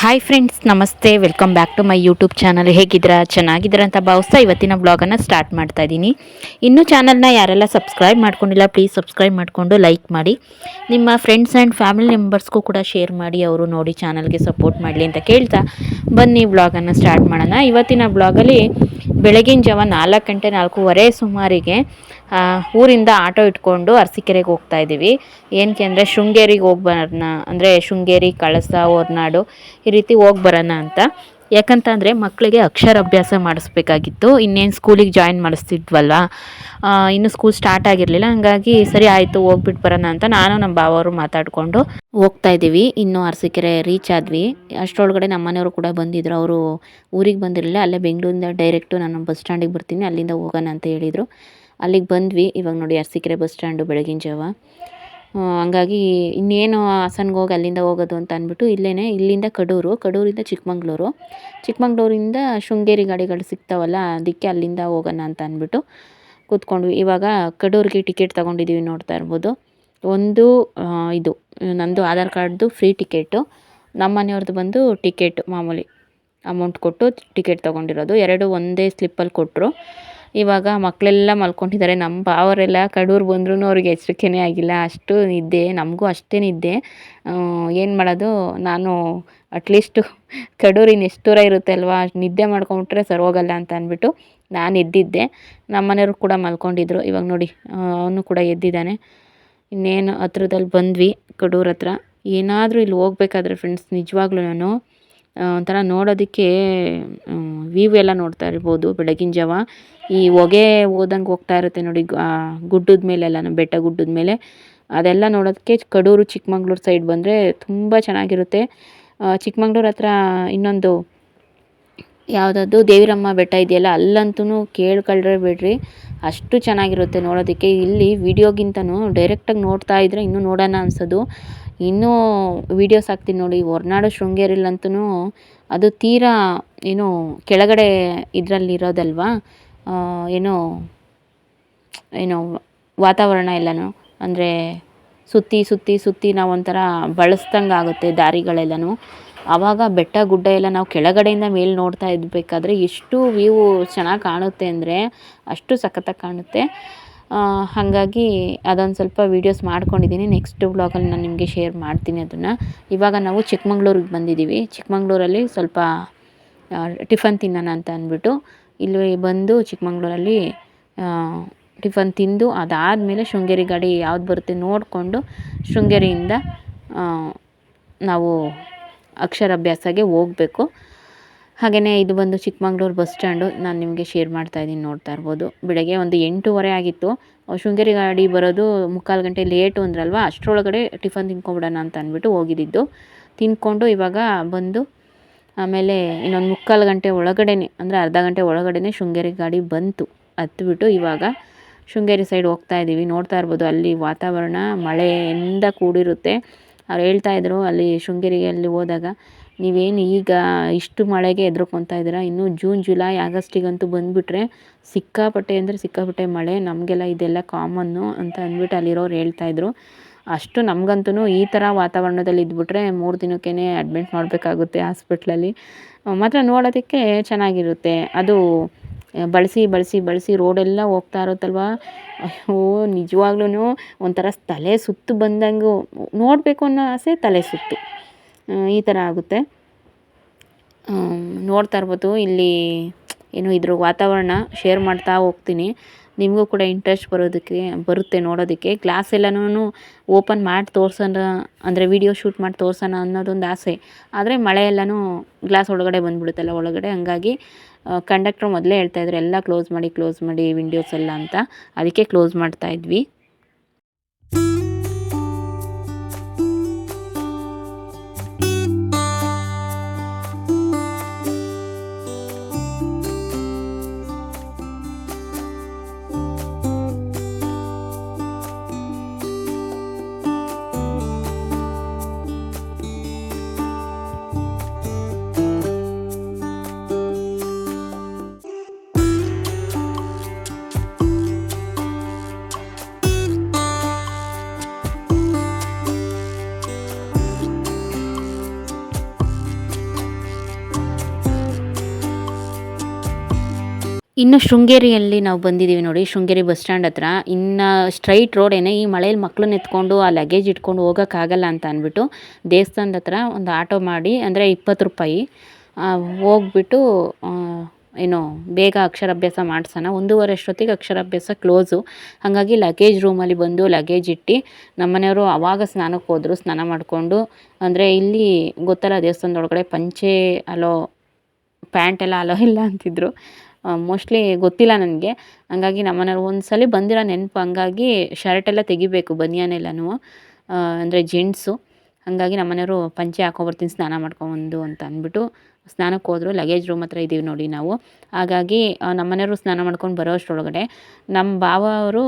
Hi friends ನಮಸ್ತೆ. Welcome back to my YouTube channel ಹೇಗಿದ್ದೀರಾ? ಚೆನ್ನಾಗಿದ್ದೀರಾ ಅಂತ ಭಾವಿಸ್ತಾ ಇವತ್ತಿನ ಬ್ಲಾಗನ್ನು ಸ್ಟಾರ್ಟ್ ಮಾಡ್ತಾ ಇದ್ದೀನಿ. ಇನ್ನೂ ಚಾನಲ್ನ ಯಾರೆಲ್ಲ ಸಬ್ಸ್ಕ್ರೈಬ್ ಮಾಡ್ಕೊಂಡಿಲ್ಲ ಪ್ಲೀಸ್ ಸಬ್ಸ್ಕ್ರೈಬ್ ಮಾಡಿಕೊಂಡು ಲೈಕ್ ಮಾಡಿ. ನಿಮ್ಮ ಫ್ರೆಂಡ್ಸ್ ಆ್ಯಂಡ್ ಫ್ಯಾಮಿಲಿ ಮೆಂಬರ್ಸ್ಗೂ ಕೂಡ ಶೇರ್ ಮಾಡಿ, ಅವರು ನೋಡಿ ಚಾನಲ್ಗೆ ಸಪೋರ್ಟ್ ಮಾಡಲಿ ಅಂತ ಕೇಳ್ತಾ ಬನ್ನಿ ಬ್ಲಾಗನ್ನು ಸ್ಟಾರ್ಟ್ ಮಾಡೋಣ. ಇವತ್ತಿನ ಬ್ಲಾಗಲ್ಲಿ ಬೆಳಗಿನ ಜಾವ ನಾಲ್ಕು ಗಂಟೆ ನಾಲ್ಕೂವರೆ ಸುಮಾರಿಗೆ ಊರಿಂದ ಆಟೋ ಇಟ್ಕೊಂಡು ಅರಸಿಕೆರೆಗೆ ಹೋಗ್ತಾ ಇದ್ದೀವಿ. ಏನಕ್ಕೆ ಅಂದರೆ ಶೃಂಗೇರಿಗೆ ಹೋಗಿ ಬರೋಣ ಅಂದರೆ ಶೃಂಗೇರಿ, ಕಳಸ, ಹೊರ್ನಾಡು ಈ ರೀತಿ ಹೋಗಿ ಬರೋಣ ಅಂತ. ಯಾಕಂತಂದರೆ ಮಕ್ಕಳಿಗೆ ಅಕ್ಷರಾಭ್ಯಾಸ ಮಾಡಿಸ್ಬೇಕಾಗಿತ್ತು. ಇನ್ನೇನು ಸ್ಕೂಲಿಗೆ ಜಾಯಿನ್ ಮಾಡಿಸ್ತಿದ್ವಲ್ಲ ಇನ್ನೂ ಸ್ಕೂಲ್ ಸ್ಟಾರ್ಟ್ ಆಗಿರಲಿಲ್ಲ. ಹಂಗಾಗಿ ಸರಿ ಆಯಿತು ಹೋಗ್ಬಿಟ್ಟು ಬರೋಣ ಅಂತ ನಾನು ನಮ್ಮ ಬಾವರು ಮಾತಾಡಿಕೊಂಡು ಹೋಗ್ತಾ ಇದ್ದೀವಿ. ಇನ್ನು ಅರಸೀಕೆರೆ ರೀಚ್ ಆದ್ವಿ. ಅಷ್ಟರೊಳಗಡೆ ನಮ್ಮ ಮನೆಯವರು ಕೂಡ ಬಂದಿದ್ರು. ಅವರು ಊರಿಗೆ ಬಂದಿರಲಿಲ್ಲ. ಅಲ್ಲೇ ಬೆಂಗಳೂರಿಂದ ಡೈರೆಕ್ಟು ನಾನು ಬಸ್ ಸ್ಟ್ಯಾಂಡಿಗೆ ಬರ್ತೀನಿ. ಅಲ್ಲಿಂದ ಹೋಗೋಣ ಅಂತ ಹೇಳಿದರು. ಅಲ್ಲಿಗೆ ಬಂದ್ವಿ. ಇವಾಗ ನೋಡಿ ಅರಸೀಕೆರೆ ಬಸ್ ಸ್ಟ್ಯಾಂಡು ಬೆಳಗಿನ ಜಾವ. ಹಂಗಾಗಿ ಇನ್ನೇನು ಹಾಸನ್ಗೆ ಹೋಗಿ ಅಲ್ಲಿಂದ ಹೋಗೋದು ಅಂತ ಅಂದ್ಬಿಟ್ಟು ಇಲ್ಲೇ ಇಲ್ಲಿಂದ ಕಡೂರು, ಕಡೂರಿಂದ ಚಿಕ್ಕಮಂಗ್ಳೂರು. ಚಿಕ್ಕಮಂಗ್ಳೂರಿಂದ ಶೃಂಗೇರಿ ಗಾಡಿಗಳು ಸಿಗ್ತಾವಲ್ಲ, ಅದಕ್ಕೆ ಅಲ್ಲಿಂದ ಹೋಗೋಣ ಅಂತ ಅಂದ್ಬಿಟ್ಟು ಕೂತ್ಕೊಂಡ್ವಿ. ಇವಾಗ ಕಡೂರಿಗೆ ಟಿಕೆಟ್ ತೊಗೊಂಡಿದ್ದೀವಿ ನೋಡ್ತಾ ಇರ್ಬೋದು. ಒಂದು ಇದು, ನಂದು ಆಧಾರ್ ಕಾರ್ಡ್ದು ಫ್ರೀ ಟಿಕೆಟು, ನಮ್ಮ ಮನೆಯವ್ರದ್ದು ಬಂದು ಟಿಕೆಟ್ ಮಾಮೂಲಿ ಅಮೌಂಟ್ ಕೊಟ್ಟು ಟಿಕೆಟ್ ತೊಗೊಂಡಿರೋದು. ಎರಡು ಒಂದೇ ಸ್ಲಿಪ್ಪಲ್ಲಿ ಕೊಟ್ಟರು ಇವಾಗ ಮಕ್ಕಳೆಲ್ಲ ಮಲ್ಕೊಂಡಿದ್ದಾರೆ. ನಮ್ಮ ಬಾವರೆಲ್ಲ ಕಡೂರು ಬಂದ್ರೂ ಅವ್ರಿಗೆ ಎಚ್ಚರಿಕೆನೇ ಆಗಿಲ್ಲ. ಅಷ್ಟು ನಿದ್ದೆ, ನಮಗೂ ಅಷ್ಟೇ ನಿದ್ದೆ. ಏನು ಮಾಡೋದು? ನಾನು ಅಟ್ಲೀಸ್ಟು ಕಡೂರು ಇನ್ನು ಎಷ್ಟು ದೂರ ಇರುತ್ತೆ ಅಲ್ವಾ? ನಿದ್ದೆ ಮಾಡ್ಕೊಂಬಿಟ್ರೆ ಸರಿ ಹೋಗಲ್ಲ ಅಂತ ಅಂದ್ಬಿಟ್ಟು ನಾನು ಎದ್ದಿದ್ದೆ. ನಮ್ಮ ಮನೆಯವರು ಕೂಡ ಮಲ್ಕೊಂಡಿದ್ರು. ಇವಾಗ ನೋಡಿ ಅವನು ಕೂಡ ಎದ್ದಿದ್ದಾನೆ. ಇನ್ನೇನು ಹತ್ರದಲ್ಲಿ ಬಂದ್ವಿ ಕಡೂರ್ ಹತ್ರ. ಏನಾದರೂ ಇಲ್ಲಿ ಹೋಗ್ಬೇಕಾದ್ರೆ ಫ್ರೆಂಡ್ಸ್ ನಿಜವಾಗ್ಲೂ ನಾನು ಒಂಥರ ನೋಡೋದಕ್ಕೆ ವ್ಯೂ ಎಲ್ಲ ನೋಡ್ತಾ ಇರ್ಬೋದು ಬೆಳಗಿನ ಜಾವ. ಈ ಹೊಗೆ ಹೋದಂಗೆ ಹೋಗ್ತಾ ಇರುತ್ತೆ ನೋಡಿ ಗುಡ್ಡದ ಮೇಲೆಲ್ಲ ಬೆಟ್ಟ ಗುಡ್ಡದ ಮೇಲೆ. ಅದೆಲ್ಲ ನೋಡೋದಕ್ಕೆ ಕಡೂರು, ಚಿಕ್ಕಮಂಗ್ಳೂರು ಸೈಡ್ ಬಂದರೆ ತುಂಬ ಚೆನ್ನಾಗಿರುತ್ತೆ. ಚಿಕ್ಕಮಂಗ್ಳೂರು ಹತ್ರ ಇನ್ನೊಂದು ಯಾವುದಾದ್ರು ದೇವಿರಮ್ಮ ಬೆಟ್ಟ ಇದೆಯಲ್ಲ, ಅಲ್ಲಂತೂ ಕೇಳ್ಕೊಳ್ರೆ ಬಿಡ್ರಿ. ಅಷ್ಟು ಚೆನ್ನಾಗಿರುತ್ತೆ ನೋಡೋದಕ್ಕೆ. ಇಲ್ಲಿ ವಿಡಿಯೋಗಿಂತನೂ ಡೈರೆಕ್ಟಾಗಿ ನೋಡ್ತಾ ಇದ್ದರೆ ಇನ್ನೂ ನೋಡೋಣ ಅನ್ಸೋದು. ಇನ್ನೂ ವೀಡಿಯೋಸ್ ಹಾಕ್ತೀನಿ ನೋಡಿ, ಹೊರ್ನಾಡು ಶೃಂಗೇರಿಲಂತೂ ಅದು ತೀರಾ ಏನು ಕೆಳಗಡೆ ಇದರಲ್ಲಿ ಇರೋದಲ್ವಾ ಏನು ಏನು ವಾತಾವರಣ ಎಲ್ಲನೂ. ಅಂದರೆ ಸುತ್ತಿ ಸುತ್ತಿ ಸುತ್ತಿ ನಾವು ಒಂಥರ ಬಳಸ್ದಂಗೆ ಆಗುತ್ತೆ ದಾರಿಗಳೆಲ್ಲನೂ. ಆವಾಗ ಬೆಟ್ಟ ಗುಡ್ಡ ಎಲ್ಲ ನಾವು ಕೆಳಗಡೆಯಿಂದ ಮೇಲೆ ನೋಡ್ತಾ ಇದ್ಬೇಕಾದ್ರೆ ಎಷ್ಟು ವ್ಯೂ ಚೆನ್ನಾಗಿ ಕಾಣುತ್ತೆ ಅಂದರೆ ಅಷ್ಟು ಸಖತ್ತಾಗಿ ಕಾಣುತ್ತೆ. ಹಾಗಾಗಿ ಅದೊಂದು ಸ್ವಲ್ಪ ವೀಡಿಯೋಸ್ ಮಾಡ್ಕೊಂಡಿದ್ದೀನಿ ನೆಕ್ಸ್ಟ್ ವ್ಲಾಗಲ್ಲಿ ನಾನು ನಿಮಗೆ ಶೇರ್ ಮಾಡ್ತೀನಿ ಅದನ್ನು. ಇವಾಗ ನಾವು ಚಿಕ್ಕಮಂಗ್ಳೂರಿಗೆ ಬಂದಿದ್ದೀವಿ ಚಿಕ್ಕಮಂಗ್ಳೂರಲ್ಲಿ ಸ್ವಲ್ಪ ಟಿಫನ್ ತಿನ್ನೋಣ ಅಂತ ಅಂದ್ಬಿಟ್ಟು ಇಲ್ಲಿ ಬಂದು ಚಿಕ್ಕಮಂಗ್ಳೂರಲ್ಲಿ ಟಿಫನ್ ತಿಂದು ಅದಾದಮೇಲೆ ಶೃಂಗೇರಿ ಗಾಡಿ ಯಾವ್ದು ಬರುತ್ತೆ ನೋಡಿಕೊಂಡು ಶೃಂಗೇರಿಯಿಂದ ನಾವು ಅಕ್ಷರಾಭ್ಯಾಸಗೆ ಹೋಗಬೇಕು. ಹಾಗೆಯೇ ಇದು ಬಂದು ಚಿಕ್ಕಮಂಗ್ಳೂರು ಬಸ್ ಸ್ಟ್ಯಾಂಡು, ನಾನು ನಿಮಗೆ ಶೇರ್ ಮಾಡ್ತಾ ಇದ್ದೀನಿ, ನೋಡ್ತಾ ಇರ್ಬೋದು. ಬೆಳಗ್ಗೆ ಒಂದು ಎಂಟೂವರೆ ಆಗಿತ್ತು. ಶೃಂಗೇರಿ ಗಾಡಿ ಬರೋದು ಮುಕ್ಕಾಲು ಗಂಟೆ ಲೇಟು ಅಂದ್ರಲ್ವ? ಅಷ್ಟರೊಳಗಡೆ ಟಿಫನ್ ತಿನ್ಕೊಂಬಿಡೋಣ ಅಂತ ಅಂದ್ಬಿಟ್ಟು ಹೋಗಿದ್ದಿದ್ದು. ತಿಂದ್ಕೊಂಡು ಇವಾಗ ಬಂದು ಆಮೇಲೆ ಇನ್ನೊಂದು ಮುಕ್ಕಾಲು ಗಂಟೆ ಒಳಗಡೆ ಅಂದರೆ ಅರ್ಧ ಗಂಟೆ ಒಳಗಡೆನೆ ಶೃಂಗೇರಿ ಗಾಡಿ ಬಂತು. ಹತ್ಬಿಟ್ಟು ಇವಾಗ ಶೃಂಗೇರಿ ಸೈಡ್ ಹೋಗ್ತಾ ಇದ್ದೀವಿ ನೋಡ್ತಾ ಇರ್ಬೋದು ಅಲ್ಲಿ ವಾತಾವರಣ, ಮಳೆಯಿಂದ ಕೂಡಿರುತ್ತೆ. ಅವ್ರು ಹೇಳ್ತಾ ಇದ್ರು ಅಲ್ಲಿ ಶೃಂಗೇರಿಗೆ ಅಲ್ಲಿ ಹೋದಾಗ, ನೀವೇನು ಈಗ ಇಷ್ಟು ಮಳೆಗೆ ಎದುರುಕೊಂತಾ ಇದ್ದೀರಾ? ಇನ್ನು ಜೂನ್, ಜುಲೈ, ಆಗಸ್ಟಿಗಂತೂ ಬಂದುಬಿಟ್ರೆ ಸಿಕ್ಕಾಪಟ್ಟೆ ಅಂದರೆ ಸಿಕ್ಕಾಪಟ್ಟೆ ಮಳೆ, ನಮಗೆಲ್ಲ ಇದೆಲ್ಲ ಕಾಮನ್ನು ಅಂತ ಅಂದ್ಬಿಟ್ಟು ಅಲ್ಲಿರೋರು ಹೇಳ್ತಾ ಇದ್ರು. ಅಷ್ಟು ನಮಗಂತೂ ಈ ಥರ ವಾತಾವರಣದಲ್ಲಿ ಇದ್ಬಿಟ್ರೆ ಮೂರು ದಿನಕ್ಕೇ ಅಡ್ಮಿಟ್ ಮಾಡಬೇಕಾಗುತ್ತೆ ಹಾಸ್ಪಿಟ್ಲಲ್ಲಿ. ಮಾತ್ರ ನೋಡೋದಕ್ಕೆ ಚೆನ್ನಾಗಿರುತ್ತೆ. ಅದು ಬಳಸಿ ಬಳಸಿ ಬಳಸಿ ರೋಡೆಲ್ಲ ಹೋಗ್ತಾ ಇರುತ್ತಲ್ವ? ಅಯ್ಯೋ ನಿಜವಾಗ್ಲೂ ಒಂಥರ ತಲೆ ಸುತ್ತು ಬಂದಂಗೂ. ನೋಡಬೇಕು ಅನ್ನೋ ಆಸೆ ತಲೆ ಸುತ್ತು. ಈ ಥರ ಆಗುತ್ತೆ. ನೋಡ್ತಾ ಇರ್ಬೋದು. ಇಲ್ಲಿ ಏನು ಇದ್ರ ವಾತಾವರಣ ಶೇರ್ ಮಾಡ್ತಾ ಹೋಗ್ತೀನಿ. ನಿಮಗೂ ಕೂಡ ಇಂಟ್ರೆಸ್ಟ್ ಬರೋದಕ್ಕೆ, ಬರುತ್ತೆ ನೋಡೋದಕ್ಕೆ. ಗ್ಲಾಸ್ ಎಲ್ಲನೂ ಓಪನ್ ಮಾಡಿ ತೋರ್ಸೋಣ, ಅಂದರೆ ವಿಡಿಯೋ ಶೂಟ್ ಮಾಡಿ ತೋರ್ಸೋಣ ಅನ್ನೋದೊಂದು ಆಸೆ. ಆದರೆ ಮಳೆ ಎಲ್ಲನೂ ಗ್ಲಾಸ್ ಒಳಗಡೆ ಬಂದ್ಬಿಡುತ್ತಲ್ಲ ಒಳಗಡೆ. ಹಂಗಾಗಿ ಕಂಡಕ್ಟ್ರ್ ಮೊದಲೇ ಹೇಳ್ತಾಯಿದ್ರು ಎಲ್ಲ ಕ್ಲೋಸ್ ಮಾಡಿ ಕ್ಲೋಸ್ ಮಾಡಿ ವಿಂಡೋಸ್ ಎಲ್ಲ ಅಂತ. ಅದಕ್ಕೆ ಕ್ಲೋಸ್ ಮಾಡ್ತಾ ಇನ್ನು ಶೃಂಗೇರಿಯಲ್ಲಿ ನಾವು ಬಂದಿದ್ದೀವಿ ನೋಡಿ, ಶೃಂಗೇರಿ ಬಸ್ ಸ್ಟ್ಯಾಂಡ್ ಹತ್ರ. ಇನ್ನು ಸ್ಟ್ರೈಟ್ ರೋಡೇನೆ ಈ ಮಳೆಯಲ್ಲಿ ಮಕ್ಕಳು ಎತ್ಕೊಂಡು ಆ ಲಗೇಜ್ ಇಟ್ಕೊಂಡು ಹೋಗೋಕ್ಕಾಗಲ್ಲ ಅಂತ ಅಂದ್ಬಿಟ್ಟು ದೇವಸ್ಥಾನದ ಹತ್ರ ಒಂದು ಆಟೋ ಮಾಡಿ, ಅಂದರೆ ಇಪ್ಪತ್ತು ರೂಪಾಯಿ ಹೋಗ್ಬಿಟ್ಟು ಏನು ಬೇಗ ಅಕ್ಷರಾಭ್ಯಾಸ ಮಾಡಿಸೋಣ. ಒಂದೂವರೆ ಅಷ್ಟೊತ್ತಿಗೆ ಅಕ್ಷರಾಭ್ಯಾಸ ಕ್ಲೋಸು ಹಾಗಾಗಿ ಲಗೇಜ್ ರೂಮಲ್ಲಿ ಬಂದು ಲಗೇಜ್ ಇಟ್ಟು ನಮ್ಮನೆಯವರು ಆವಾಗ ಸ್ನಾನಕ್ಕೆ ಹೋದರು, ಸ್ನಾನ ಮಾಡಿಕೊಂಡು, ಅಂದರೆ ಇಲ್ಲಿ ಗೊತ್ತಲ್ಲ ದೇವಸ್ಥಾನದೊಳಗಡೆ ಪಂಚೆ ಅಲೋ, ಪ್ಯಾಂಟ್ ಎಲ್ಲ ಅಲೋ ಇಲ್ಲ ಅಂತಿದ್ರು. ಮೋಸ್ಟ್ಲಿ ಗೊತ್ತಿಲ್ಲ ನನಗೆ. ಹಂಗಾಗಿ ನಮ್ಮನೆಯವ್ರು ಒಂದು ಸಲ ಬಂದಿರೋ ನೆನಪು, ಹಂಗಾಗಿ ಶರ್ಟ್ ಎಲ್ಲ ತೆಗಿಬೇಕು ಬನಿಯನೆಲ್ಲನೂ ಅಂದರೆ ಜೆಂಟ್ಸು. ಹಾಗಾಗಿ ನಮ್ಮನೆಯವರು ಪಂಚೆ ಹಾಕೊಂಬರ್ತೀನಿ ಸ್ನಾನ ಮಾಡ್ಕೊಂಬಂದು ಅಂತ ಅಂದ್ಬಿಟ್ಟು ಸ್ನಾನಕ್ಕೆ ಹೋದರು. ಲಗೇಜ್ ರೂಮ್ ಹತ್ರ ಇದ್ದೀವಿ ನೋಡಿ ನಾವು. ಹಾಗಾಗಿ ನಮ್ಮ ಮನೆಯವರು ಸ್ನಾನ ಮಾಡ್ಕೊಂಡು ಬರೋ ಅಷ್ಟರೊಳಗಡೆ ನಮ್ಮ ಭಾವ ಅವರು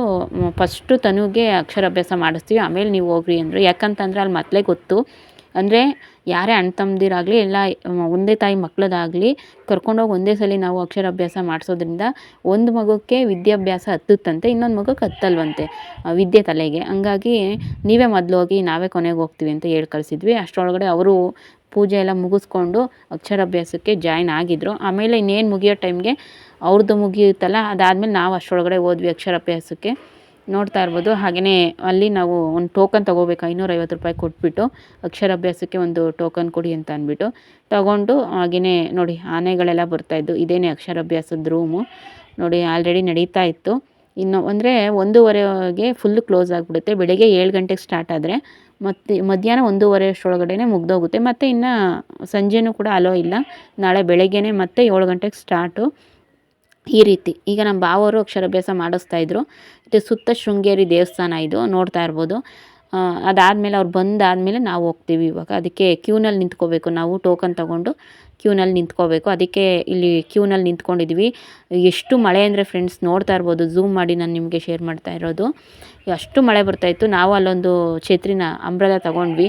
ಫಸ್ಟು ತನುಗೆ ಅಕ್ಷರಾಭ್ಯಾಸ ಮಾಡಿಸ್ತೀವಿ. ಆಮೇಲೆ ನೀವು ಹೋಗ್ರಿ ಅಂದರು. ಯಾಕಂತಂದ್ರೆ ಅಲ್ಲಿ ಮೊದಲೇ ಗೊತ್ತು. ಅಂದರೆ ಯಾರೇ ಅಣ್ಣ ತಮ್ಮದಿರಾಗಲಿ ಎಲ್ಲ ಒಂದೇ ತಾಯಿ ಮಕ್ಕಳದಾಗಲಿ ಕರ್ಕೊಂಡೋಗಿ ಒಂದೇ ಸಲ ನಾವು ಅಕ್ಷರಾಭ್ಯಾಸ ಮಾಡಿಸೋದ್ರಿಂದ ಒಂದು ಮಗುಕ್ಕೆ ವಿದ್ಯಾಭ್ಯಾಸ ಹತ್ತುತ್ತಂತೆ, ಇನ್ನೊಂದು ಮಗಕ್ಕೆ ಹತ್ತಲ್ವಂತೆ ವಿದ್ಯೆ ತಲೆಗೆ ಹಂಗಾಗಿ ನೀವೇ ಮೊದಲು ಹೋಗಿ ನಾವೇ ಕೊನೆಗೆ ಹೋಗ್ತೀವಿ ಅಂತ ಹೇಳಿ ಕಳಿಸಿದ್ವಿ. ಅಷ್ಟರೊಳಗಡೆ ಅವರು ಪೂಜೆ ಎಲ್ಲ ಮುಗಿಸ್ಕೊಂಡು ಅಕ್ಷರಾಭ್ಯಾಸಕ್ಕೆ ಜಾಯ್ನ್ ಆಗಿದ್ರು. ಆಮೇಲೆ ಇನ್ನೇನು ಮುಗಿಯೋ ಟೈಮ್ಗೆ ಅವ್ರದ್ದು ಮುಗಿಯುತ್ತಲ್ಲ, ಅದಾದಮೇಲೆ ನಾವು ಅಷ್ಟರೊಳಗಡೆ ಹೋದ್ವಿ ಅಕ್ಷರಾಭ್ಯಾಸಕ್ಕೆ. ನೋಡ್ತಾ ಇರ್ಬೋದು. ಹಾಗೆಯೇ ಅಲ್ಲಿ ನಾವು ಒಂದು ಟೋಕನ್ ತೊಗೋಬೇಕು. ಐನೂರೈವತ್ತು ರೂಪಾಯಿ ಕೊಟ್ಬಿಟ್ಟು ಅಕ್ಷರಾಭ್ಯಾಸಕ್ಕೆ ಒಂದು ಟೋಕನ್ ಕೊಡಿ ಅಂತ ಅಂದ್ಬಿಟ್ಟು ತಗೊಂಡು ಹಾಗೆಯೇ ನೋಡಿ ಆನೆಗಳೆಲ್ಲ ಬರ್ತಾಯಿದ್ದು ಇದೇನೇ ಅಕ್ಷರಾಭ್ಯಾಸದ ರೂಮು ನೋಡಿ ಆಲ್ರೆಡಿ ನಡೀತಾ ಇತ್ತು. ಇನ್ನು ಅಂದರೆ ಒಂದೂವರೆಗೆ ಫುಲ್ ಕ್ಲೋಸ್ ಆಗಿಬಿಡುತ್ತೆ. ಬೆಳಗ್ಗೆ ಏಳು ಗಂಟೆಗೆ ಸ್ಟಾರ್ಟ್ ಆದರೆ ಮತ್ತು ಮಧ್ಯಾಹ್ನ ಒಂದೂವರೆ ಅಷ್ಟರೊಳಗಡೆ ಮುಗ್ದೋಗುತ್ತೆ. ಮತ್ತು ಇನ್ನು ಸಂಜೆನೂ ಕೂಡ ಅಲೋ ಇಲ್ಲ. ನಾಳೆ ಬೆಳಗ್ಗೆನೇ ಮತ್ತೆ ಏಳು ಗಂಟೆಗೆ ಸ್ಟಾರ್ಟು ಈ ರೀತಿ. ಈಗ ನಮ್ಮ ಭಾವವರು ಅಕ್ಷರಾಭ್ಯಾಸ ಮಾಡಿಸ್ತಾ ಇದ್ರು. ಮತ್ತು ಸುತ್ತ ಶೃಂಗೇರಿ ದೇವಸ್ಥಾನ ಇದು, ನೋಡ್ತಾ ಇರ್ಬೋದು. ಅದಾದಮೇಲೆ ಅವ್ರು ಬಂದಾದಮೇಲೆ ನಾವು ಹೋಗ್ತೀವಿ ಇವಾಗ. ಅದಕ್ಕೆ ಕ್ಯೂನಲ್ಲಿ ನಿಂತ್ಕೋಬೇಕು. ನಾವು ಟೋಕನ್ ತೊಗೊಂಡು ಕ್ಯೂನಲ್ಲಿ ನಿಂತ್ಕೋಬೇಕು. ಅದಕ್ಕೆ ಇಲ್ಲಿ ಕ್ಯೂನಲ್ಲಿ ನಿಂತ್ಕೊಂಡಿದ್ವಿ. ಎಷ್ಟು ಮಳೆ ಅಂದರೆ ಫ್ರೆಂಡ್ಸ್ ನೋಡ್ತಾ ಇರ್ಬೋದು. ಝೂಮ್ ಮಾಡಿ ನಾನು ನಿಮಗೆ ಶೇರ್ ಮಾಡ್ತಾ ಇರೋದು. ಅಷ್ಟು ಮಳೆ ಬರ್ತಾಯಿತ್ತು ನಾವು ಅಲ್ಲೊಂದು ಛತ್ರಿನ ಅಂಬ್ರದ ತಗೊಂಡ್ವಿ.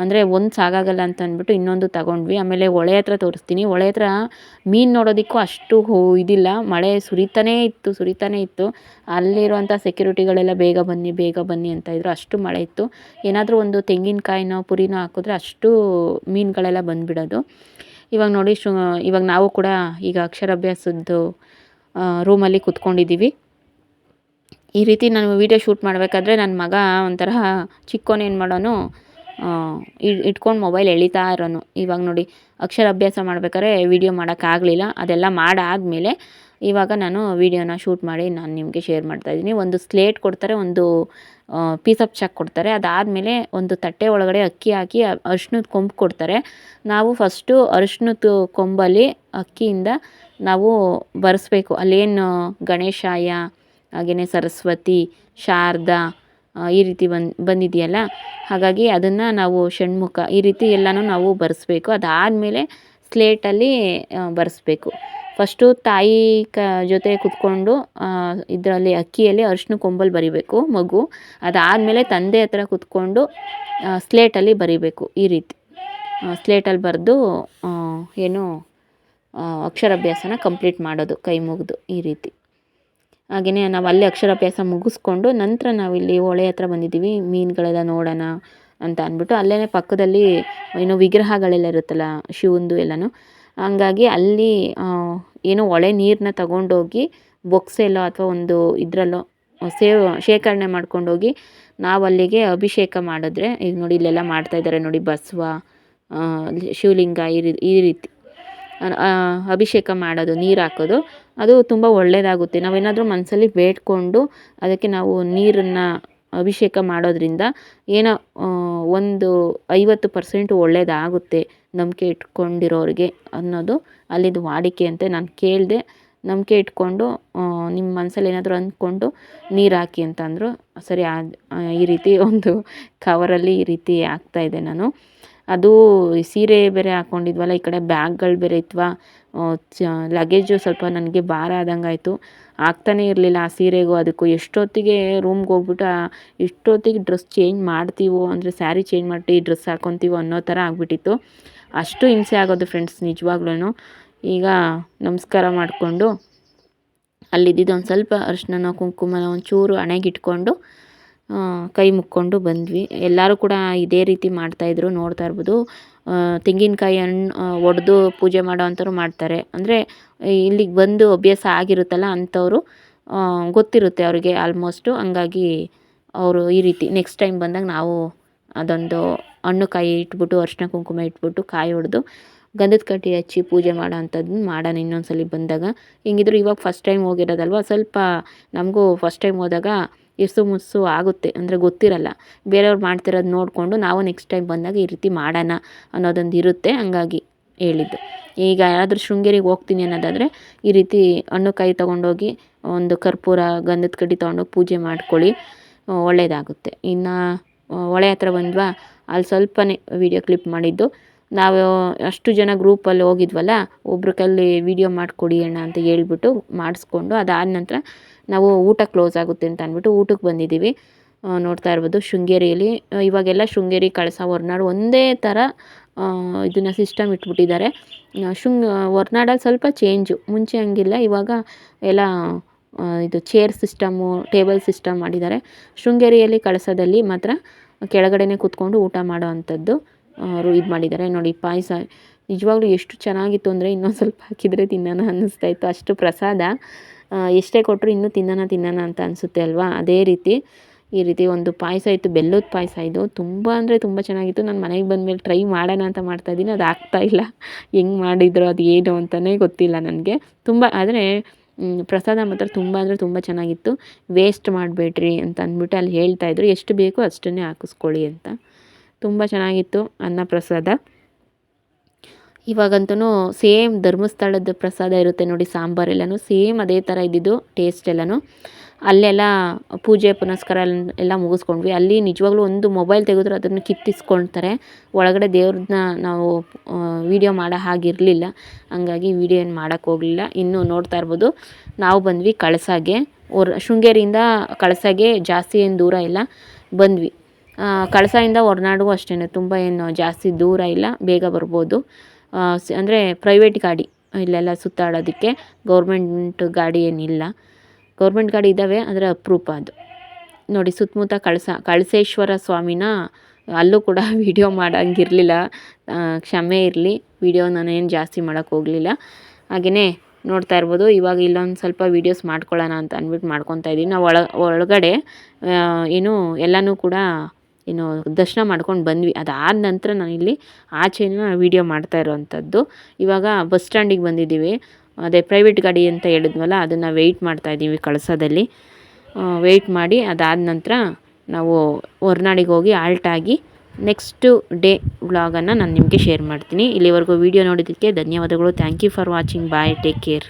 ಅಂದರೆ ಒಂದು ಸಾಕಾಗಲ್ಲ ಅಂತ ಅಂದ್ಬಿಟ್ಟು ಇನ್ನೊಂದು ತಗೊಂಡ್ವಿ. ಆಮೇಲೆ ಹೊಳೆ ಹತ್ರ ತೋರಿಸ್ತೀನಿ. ಹೊಳೆ ಹತ್ರ ಮೀನು ನೋಡೋದಕ್ಕೂ ಅಷ್ಟು ಹೋ, ಇದಿಲ್ಲ. ಮಳೆ ಸುರಿತಾನೇ ಇತ್ತು ಸುರಿತಾನೇ ಇತ್ತು. ಅಲ್ಲಿರುವಂಥ ಸೆಕ್ಯೂರಿಟಿಗಳೆಲ್ಲ ಬೇಗ ಬನ್ನಿ ಬೇಗ ಬನ್ನಿ ಅಂತ ಇದ್ರು. ಅಷ್ಟು ಮಳೆ ಇತ್ತು. ಏನಾದರೂ ಒಂದು ತೆಂಗಿನಕಾಯಿನೋ, ಪುರಿನೋ ಹಾಕಿದ್ರೆ ಅಷ್ಟು ಮೀನುಗಳೆಲ್ಲ ಬಂದುಬಿಡೋದು. ಇವಾಗ ನೋಡಿ ಶು, ಇವಾಗ ನಾವು ಕೂಡ ಈಗ ಅಕ್ಷರಾಭ್ಯಾಸದ್ದು ರೂಮಲ್ಲಿ ಕುತ್ಕೊಂಡಿದ್ದೀವಿ. ಈ ರೀತಿ ನಾನು ವೀಡಿಯೋ ಶೂಟ್ ಮಾಡಬೇಕಾದ್ರೆ ನನ್ನ ಮಗ ಒಂಥರ ಚಿಕ್ಕೋನೇನು ಮಾಡೋನು ಇಟ್ಕೊಂಡು ಮೊಬೈಲ್ ಎಳಿತಾ ಇರೋನು. ಇವಾಗ ನೋಡಿ, ಅಕ್ಷರ ಅಭ್ಯಾಸ ಮಾಡ್ಬೇಕಾದ್ರೆ ವೀಡಿಯೋ ಮಾಡೋಕ್ಕಾಗಲಿಲ್ಲ ಅದೆಲ್ಲ ಮಾಡಾದಮೇಲೆ ಇವಾಗ ನಾನು ವೀಡಿಯೋನ ಶೂಟ್ ಮಾಡಿ ನಾನು ನಿಮಗೆ ಶೇರ್ ಮಾಡ್ತಾಯಿದ್ದೀನಿ ಒಂದು ಸ್ಲೇಟ್ ಕೊಡ್ತಾರೆ, ಒಂದು ಪೀಸ್ ಆಫ್ ಚಾಕ್ ಕೊಡ್ತಾರೆ. ಅದಾದಮೇಲೆ ಒಂದು ತಟ್ಟೆ ಒಳಗಡೆ ಅಕ್ಕಿ ಹಾಕಿ ಅರಿಶಿನದ ಕೊಂಬು ಕೊಡ್ತಾರೆ. ನಾವು ಫಸ್ಟು ಅರಿಶಿನದ ಕೊಂಬಲ್ಲಿ ಅಕ್ಕಿಯಿಂದ ನಾವು ಬರೆಸ್ಬೇಕು. ಅಲ್ಲೇನು ಗಣೇಶಾಯ ಹಾಗೆಯೇ ಸರಸ್ವತಿ, ಶಾರದಾ ಈ ರೀತಿ ಬಂದು, ಬಂದಿದೆಯಲ್ಲ? ಹಾಗಾಗಿ ಅದನ್ನು ನಾವು ಷಣ್ಮುಖ, ಈ ರೀತಿ ಎಲ್ಲನೂ ನಾವು ಬರೆಸ್ಬೇಕು. ಅದಾದಮೇಲೆ ಸ್ಲೇಟಲ್ಲಿ ಬರೆಸ್ಬೇಕು. ಫಸ್ಟು ತಾಯಿ ಕ, ಜೊತೆ ಕೂತ್ಕೊಂಡು ಇದರಲ್ಲಿ, ಅಕ್ಕಿಯಲ್ಲಿ ಅರಿಶಿನ ಕೊಂಬಲ್ಲಿ ಬರಿಬೇಕು, ಮಗು. ಅದಾದಮೇಲೆ ತಂದೆ ಹತ್ರ ಕೂತ್ಕೊಂಡು ಸ್ಲೇಟಲ್ಲಿ ಬರಿಬೇಕು, ಈ ರೀತಿ. ಸ್ಲೇಟಲ್ಲಿ ಬರೆದು ಏನು ಅಕ್ಷರಾಭ್ಯಾಸನ ಕಂಪ್ಲೀಟ್ ಮಾಡೋದು, ಕೈ ಮುಗಿದು, ಈ ರೀತಿ. ಹಾಗೆಯೇ ನಾವು ಅಲ್ಲೇ ಅಕ್ಷರಾಭ್ಯಾಸ ಮುಗಿಸ್ಕೊಂಡು ನಂತರ ನಾವಿಲ್ಲಿ ಹೊಳೆ ಹತ್ರ ಬಂದಿದ್ದೀವಿ, ಮೀನುಗಳೆಲ್ಲ ನೋಡೋಣ ಅಂತ ಅಂದ್ಬಿಟ್ಟು ಅಲ್ಲೇ ಪಕ್ಕದಲ್ಲಿ ಏನೋ ವಿಗ್ರಹಗಳೆಲ್ಲ ಇರುತ್ತಲ್ಲ ಶಿವಂದು ಎಲ್ಲನೂ, ಹಂಗಾಗಿ ಅಲ್ಲಿ ಏನೋ ಹೊಳೆ ನೀರನ್ನ ತಗೊಂಡೋಗಿ ಬೊಕ್ಸೆಲ್ಲೋ ಅಥವಾ ಒಂದು ಇದರಲ್ಲೋ ಸೇವ್ ಶೇಖರಣೆ ಮಾಡ್ಕೊಂಡೋಗಿ ನಾವು ಅಲ್ಲಿಗೆ ಅಭಿಷೇಕ ಮಾಡಿದ್ರೆ, ಈಗ ನೋಡಿ ಇಲ್ಲೆಲ್ಲ ಮಾಡ್ತಾಯಿದ್ದಾರೆ ನೋಡಿ ಬಸವ ಶಿವಲಿಂಗ ಈ ರೀತಿ. ಅಭಿಷೇಕ ಮಾಡೋದು, ನೀರು ಹಾಕೋದು, ಅದು ತುಂಬ ಒಳ್ಳೆಯದಾಗುತ್ತೆ ನಾವೇನಾದರೂ ಮನಸ್ಸಲ್ಲಿ ಬೇಡ್ಕೊಂಡು ಅದಕ್ಕೆ ನಾವು ನೀರನ್ನು ಅಭಿಷೇಕ ಮಾಡೋದ್ರಿಂದ ಏನೋ ಒಂದು ಐವತ್ತು ಪರ್ಸೆಂಟ್ ಒಳ್ಳೆಯದಾಗುತ್ತೆ ನಂಬಿಕೆ ಇಟ್ಕೊಂಡಿರೋರಿಗೆ ಅನ್ನೋದು ಅಲ್ಲಿದು ವಾಡಿಕೆ ಅಂತ ನಾನು ಕೇಳಿದೆ. ನಂಬಿಕೆ ಇಟ್ಕೊಂಡು ನಿಮ್ಮ ಮನಸ್ಸಲ್ಲಿ ಏನಾದರೂ ಅಂದ್ಕೊಂಡು ನೀರು ಹಾಕಿ ಅಂತ ಅಂದರು ಸರಿ ಈ ರೀತಿ ಒಂದು ಕವರಲ್ಲಿ ಈ ರೀತಿ ಹಾಕ್ತಾಯಿದ್ದೆ ನಾನು. ಅದು ಸೀರೆ ಬೇರೆ ಹಾಕ್ಕೊಂಡಿದ್ವಲ್ಲ ಈ ಕಡೆ ಬ್ಯಾಗ್ಗಳು ಬೇರೆ ಇತ್ವಾ? ಲಗೇಜು ಸ್ವಲ್ಪ ನನಗೆ ಭಾರ ಆದಂಗೆ ಆಯಿತು ಆಗ್ತಾನೇ ಇರಲಿಲ್ಲ ಆ ಸೀರೆಗೂ ಅದಕ್ಕೂ. ಎಷ್ಟೊತ್ತಿಗೆ ರೂಮ್ಗೆ ಹೋಗ್ಬಿಟ್ಟು ಎಷ್ಟೊತ್ತಿಗೆ ಡ್ರೆಸ್ ಚೇಂಜ್ ಮಾಡ್ತೀವೋ, ಅಂದರೆ ಸ್ಯಾರಿ ಚೇಂಜ್ ಮಾಡಿ ಡ್ರೆಸ್ ಹಾಕ್ಕೊತೀವೋ ಅನ್ನೋ ಥರ ಆಗಿಬಿಟ್ಟಿತ್ತು. ಅಷ್ಟು ಹಿಂಸೆ ಆಗೋದು ಫ್ರೆಂಡ್ಸ್ ನಿಜವಾಗ್ಲೂ ಈಗ ನಮಸ್ಕಾರ ಮಾಡಿಕೊಂಡು, ಅಲ್ಲಿದ್ದಿದ್ದು ಒಂದು ಸ್ವಲ್ಪ ಅರಿಶಿನ ಕುಂಕುಮನ ಒಂಚೂರು ಹಣೆಗಿಟ್ಕೊಂಡು ಕೈ ಮುಕ್ಕೊಂಡು ಬಂದ್ವಿ. ಎಲ್ಲರೂ ಕೂಡ ಇದೇ ರೀತಿ ಮಾಡ್ತಾಯಿದ್ರು ನೋಡ್ತಾ ಇರ್ಬೋದು. ತೆಂಗಿನಕಾಯಿ ಹಣ್ಣು ಒಡೆದು ಪೂಜೆ ಮಾಡೋವಂಥವ್ರು ಮಾಡ್ತಾರೆ. ಅಂದರೆ, ಇಲ್ಲಿಗೆ ಬಂದು ಅಭ್ಯಾಸ ಆಗಿರುತ್ತಲ್ಲ ಅಂಥವ್ರು ಗೊತ್ತಿರುತ್ತೆ ಅವರಿಗೆ ಆಲ್ಮೋಸ್ಟು ಹಂಗಾಗಿ ಅವರು ಈ ರೀತಿ ನೆಕ್ಸ್ಟ್ ಟೈಮ್ ಬಂದಾಗ ನಾವು ಅದೊಂದು ಹಣ್ಣು ಕಾಯಿ ಇಟ್ಬಿಟ್ಟು ಅರಿಶಿನ ಕುಂಕುಮ ಇಟ್ಬಿಟ್ಟು, ಕಾಯಿ ಹೊಡೆದು ಗಂಧದ ಕಟ್ಟಿ ಹಚ್ಚಿ ಪೂಜೆ ಮಾಡೋ ಅಂಥದ್ದು ಮಾಡೋಣ ಇನ್ನೊಂದು ಸಲ ಬಂದಾಗ. ಹೆಂಗಿದ್ರು ಇವಾಗ ಫಸ್ಟ್ ಟೈಮ್ ಹೋಗಿರೋದಲ್ವ? ಸ್ವಲ್ಪ ನಮಗೂ ಫಸ್ಟ್ ಟೈಮ್ ಹೋದಾಗ ಇರ್ಸು ಮುಸ್ಸು ಆಗುತ್ತೆ ಅಂದರೆ ಗೊತ್ತಿರಲ್ಲ. ಬೇರೆಯವ್ರು ಮಾಡ್ತಿರೋದು ನೋಡಿಕೊಂಡು ನಾವು ನೆಕ್ಸ್ಟ್ ಟೈಮ್ ಬಂದಾಗ ಈ ರೀತಿ ಮಾಡೋಣ ಅನ್ನೋದೊಂದು ಇರುತ್ತೆ ಹಂಗಾಗಿ ಹೇಳಿದ್ದು. ಈಗ ಯಾರಾದರೂ ಶೃಂಗೇರಿಗೆ ಹೋಗ್ತೀನಿ ಅನ್ನೋದಾದರೆ ಈ ರೀತಿ ಹಣ್ಣು ಕಾಯಿ ತೊಗೊಂಡೋಗಿ ಒಂದು ಕರ್ಪೂರ, ಗಂಧದ ಕಡ್ಡಿ ತೊಗೊಂಡೋಗಿ ಪೂಜೆ ಮಾಡ್ಕೊಳ್ಳಿ. ಒಳ್ಳೆಯದಾಗುತ್ತೆ ಇನ್ನು ಹೊಳೆ ಹತ್ರ ಬಂದ್ವಾ, ಅಲ್ಲಿ ಸ್ವಲ್ಪನೇ ವೀಡಿಯೋ ಕ್ಲಿಪ್ ಮಾಡಿದ್ದು. ನಾವು ಅಷ್ಟು ಜನ ಗ್ರೂಪಲ್ಲಿ ಹೋಗಿದ್ವಲ್ಲ, ಒಬ್ರ ಕೈಲಿ ವೀಡಿಯೋ ಮಾಡಿಕೊಡಿ ಅಣ್ಣ ಅಂತ ಹೇಳ್ಬಿಟ್ಟು ಮಾಡಿಸ್ಕೊಂಡು ಅದಾದ ನಂತರ ನಾವು ಊಟ ಕ್ಲೋಸ್ ಆಗುತ್ತೆ ಅಂತ ಅಂದ್ಬಿಟ್ಟು ಊಟಕ್ಕೆ ಬಂದಿದ್ದೀವಿ. ನೋಡ್ತಾ ಇರ್ಬೋದು ಶೃಂಗೇರಿಯಲ್ಲಿ. ಇವಾಗೆಲ್ಲ ಶೃಂಗೇರಿ, ಕಳಸ, ಹೊರ್ನಾಡು ಒಂದೇ ಥರ ಇದನ್ನು ಸಿಸ್ಟಮ್ ಇಟ್ಬಿಟ್ಟಿದ್ದಾರೆ. ಶೃಂಗ, ಹೊರ್ನಾಡಲ್ಲಿ ಸ್ವಲ್ಪ ಚೇಂಜು ಮುಂಚೆ ಹಂಗಿಲ್ಲ, ಇವಾಗ ಎಲ್ಲ ಇದು ಚೇರ್ ಸಿಸ್ಟಮು ಟೇಬಲ್ ಸಿಸ್ಟಮ್ ಮಾಡಿದ್ದಾರೆ. ಶೃಂಗೇರಿಯಲ್ಲಿ, ಕಳಸದಲ್ಲಿ ಮಾತ್ರ ಕೆಳಗಡೆನೇ ಕೂತ್ಕೊಂಡು ಊಟ ಮಾಡೋ ಅಂಥದ್ದು ಅವರು ಇದು ಮಾಡಿದ್ದಾರೆ. ನೋಡಿ, ಪಾಯಸ, ನಿಜವಾಗ್ಲೂ ಎಷ್ಟು ಚೆನ್ನಾಗಿತ್ತು ಅಂದರೆ ಇನ್ನೊಂದು ಸ್ವಲ್ಪ ಹಾಕಿದರೆ ತಿನ್ನೋಣ ಅನ್ನಿಸ್ತಾ ಇತ್ತು. ಅಷ್ಟು ಪ್ರಸಾದ. ಎಷ್ಟೇ ಕೊಟ್ಟರು ಇನ್ನೂ ತಿನ್ನೋಣ ತಿನ್ನೋಣ ಅಂತ ಅನಿಸುತ್ತೆ ಅಲ್ವಾ? ಅದೇ ರೀತಿ ಈ ರೀತಿ ಒಂದು ಪಾಯಸ ಇತ್ತು, ಬೆಲ್ಲದ ಪಾಯಸ ಇದು. ತುಂಬ ಅಂದರೆ ತುಂಬ ಚೆನ್ನಾಗಿತ್ತು. ನಾನು ಮನೆಗೆ ಬಂದಮೇಲೆ ಟ್ರೈ ಮಾಡೋಣ ಅಂತ ಮಾಡ್ತಾಯಿದ್ದೀನಿ ಅದು ಆಗ್ತಾಯಿಲ್ಲ ಹೆಂಗೆ ಮಾಡಿದ್ರು, ಅದು ಏನು ಅಂತಲೇ ಗೊತ್ತಿಲ್ಲ ನನಗೆ. ತುಂಬ ಆದರೆ ಪ್ರಸಾದ ಮಾತ್ರ ತುಂಬ ಅಂದರೆ ತುಂಬ ಚೆನ್ನಾಗಿತ್ತು. ವೇಸ್ಟ್ ಮಾಡಬೇಡ್ರಿ ಅಂತ ಅಂದ್ಬಿಟ್ಟು ಅಲ್ಲಿ ಹೇಳ್ತಾಯಿದ್ರು ಎಷ್ಟು ಬೇಕೋ ಅಷ್ಟನ್ನೇ ಹಾಕಿಸ್ಕೊಳ್ಳಿ ಅಂತ. ತುಂಬ ಚೆನ್ನಾಗಿತ್ತು ಅನ್ನ ಪ್ರಸಾದ. ಇವಾಗಂತೂ ಸೇಮ್ ಧರ್ಮಸ್ಥಳದ ಪ್ರಸಾದ ಇರುತ್ತೆ ನೋಡಿ ಸಾಂಬಾರೆಲ್ಲನೂ ಸೇಮ್ ಅದೇ ಥರ ಇದ್ದಿದ್ದು ಟೇಸ್ಟ್ ಎಲ್ಲನೂ. ಅಲ್ಲೆಲ್ಲ ಪೂಜೆ, ಪುನಸ್ಕಾರ ಎಲ್ಲ ಮುಗಿಸ್ಕೊಂಡ್ವಿ. ಅಲ್ಲಿ ನಿಜವಾಗ್ಲೂ ಒಂದು ಮೊಬೈಲ್ ತೆಗೆದ್ರೆ ಅದನ್ನು ಕಿತ್ತಿಸ್ಕೊಳ್ತಾರೆ ಒಳಗಡೆ ದೇವ್ರನ್ನ ನಾವು ವೀಡಿಯೋ ಮಾಡೋ ಹಾಗಿರಲಿಲ್ಲ. ಹಂಗಾಗಿ ವೀಡಿಯೋ ಏನು ಮಾಡೋಕ್ಕೆ ಹೋಗಲಿಲ್ಲ. ಇನ್ನು ನೋಡ್ತಾ ಇರ್ಬೋದು. ನಾವು ಬಂದ್ವಿ ಕಳಸಾಗೆ. ಹೊರ ಶೃಂಗೇರಿಯಿಂದ ಕಳಸಾಗೆ ಜಾಸ್ತಿ ಏನು ದೂರ ಇಲ್ಲ. ಬಂದ್ವಿ. ಕಳಸಾಯಿಂದ ಹೊರನಾಡು ಅಷ್ಟೇ ತುಂಬ ಏನು ಜಾಸ್ತಿ ದೂರ ಇಲ್ಲ. ಬೇಗ ಬರ್ಬೋದು. ಅಂದರೆ ಪ್ರೈವೇಟ್ ಗಾಡಿ ಇಲ್ಲೆಲ್ಲ ಸುತ್ತಾಡೋದಕ್ಕೆ ಗೌರ್ಮೆಂಟ್ ಗಾಡಿ ಏನಿಲ್ಲ. ಗೌರ್ಮೆಂಟ್ ಗಾಡಿ ಇದ್ದಾವೆ ಆದರೆ ಅಪರೂಪ ಅದು. ನೋಡಿ, ಸುತ್ತಮುತ್ತ ಕಳಸ, ಕಳಸೇಶ್ವರ ಸ್ವಾಮಿನ ಅಲ್ಲೂ ಕೂಡ ವೀಡಿಯೋ ಮಾಡೋಂಗಿರಲಿಲ್ಲ. ಕ್ಷಮೆ ಇರಲಿ. ವೀಡಿಯೋ ನಾನೇನು ಜಾಸ್ತಿ ಮಾಡೋಕ್ಕೆ ಹೋಗಲಿಲ್ಲ. ಹಾಗೆಯೇ ನೋಡ್ತಾ ಇರ್ಬೋದು, ಇವಾಗ ಇಲ್ಲೊಂದು ಸ್ವಲ್ಪ ವೀಡಿಯೋಸ್ ಮಾಡ್ಕೊಳ್ಳೋಣ ಅಂತ ಅಂದ್ಬಿಟ್ಟು ಮಾಡ್ಕೊತಾ ಇದ್ದೀನಿ ನಾವು ಒಳ, ಒಳಗಡೆ ಏನು ಎಲ್ಲನೂ ಕೂಡ ಏನು ದರ್ಶನ ಮಾಡ್ಕೊಂಡು ಬಂದ್ವಿ. ಅದಾದ ನಂತರ ನಾನಿಲ್ಲಿ ಆಚೆನ ವೀಡಿಯೋ ಮಾಡ್ತಾ ಇರೋವಂಥದ್ದು. ಇವಾಗ ಬಸ್ ಸ್ಟ್ಯಾಂಡಿಗೆ ಬಂದಿದ್ದೀವಿ. ಅದೇ ಪ್ರೈವೇಟ್ ಗಾಡಿ ಅಂತ ಹೇಳಿದ್ವಲ್ಲ, ಅದನ್ನು ವೆಯ್ಟ್ ಮಾಡ್ತಾಯಿದ್ದೀವಿ ಕಳಸದಲ್ಲಿ. ವೆಯ್ಟ್ ಮಾಡಿ ಅದಾದ ನಂತರ ನಾವು ಹೊರ್ನಾಡಿಗೆ ಹೋಗಿ ಆಲ್ಟಾಗಿ ನೆಕ್ಸ್ಟು ಡೇ ವ್ಲಾಗನ್ನು ನಾನು ನಿಮಗೆ ಶೇರ್ ಮಾಡ್ತೀನಿ. ಇಲ್ಲಿವರೆಗೂ ವೀಡಿಯೋ ನೋಡಿದ್ದಕ್ಕೆ ಧನ್ಯವಾದಗಳು. Thank you for watching bye take care